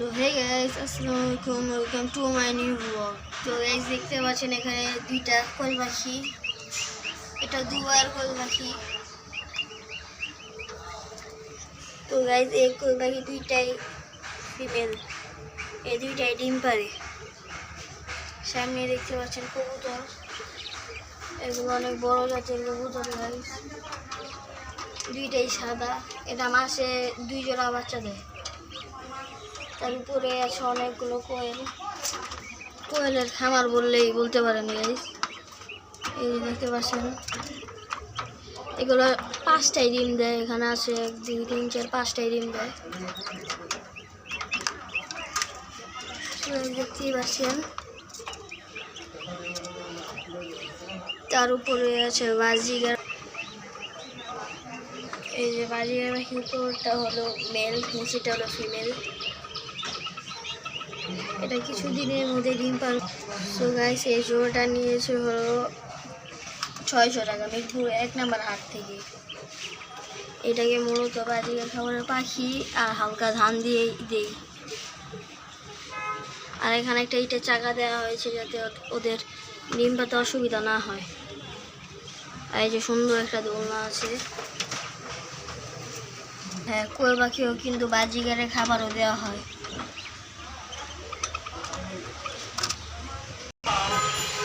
So hey guys আসসালামু আলাইকুম welcome to my new blog তো গাইস দেখতে পাচ্ছেন এখানে দুইটা কোল পাখি। এটা দুবার কোল পাখি। তো গাইস এই কোল পাখি দুইটাই ফিমেল এই দুইটাই ডিম পারে সামনে দেখতে পাচ্ছেন কবুতর। এগুলো অনেক বড় জাতের কবুতর গাইস দুইটাই সাদা। এটা মাসে দুই জোড়া বাচ্চা দেয়। তার উপরে আছে অনেকগুলো কোয়েল। কোয়েলের খামার বললেই বলতে পারেন এই দেখতে পাচ্ছেন। এগুলো পাঁচটাই ডিম দেয়, এখানে আছে এক, দুই, তিন, চার, পাঁচটাই ডিম দেয়। দেখতেই পাচ্ছেন। তার উপরে আছে বাজিগার। এই যে বাজিগার পাখি উপরটা হলো মেল নিচেটা হলো ফিমেল এটা কিছুদিনের মধ্যে ডিম পার সো গাইস এই জোড়াটা নিয়েছে হলো ছয়শো টাকা মিরপুর এক নাম্বার হাট থেকে। এটাকে মূলত বাজিকার খাবারের পাখি আর হালকা ধান দিয়েই দেই। আর এখানে একটা ইটের চাকা দেওয়া হয়েছে যাতে ওদের ডিম পাতে অসুবিধা না হয়। আর এই যে সুন্দর একটা দোলনা আছে। হ্যাঁ কোয়েল পাখিও কিন্তু বাজিগারের খাবারও দেওয়া হয়।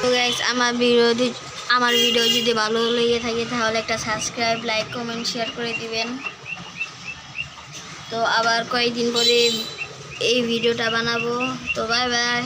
তো গাইস আমার ভিডিও আমার ভিডিও যদি ভালো লেগে থাকে, তাহলে একটা সাবস্ক্রাইব লাইক কমেন্ট শেয়ার করে দিবেন। তো আবার কয়েকদিন পরে এই ভিডিওটা বানাবো। তো বাই বাই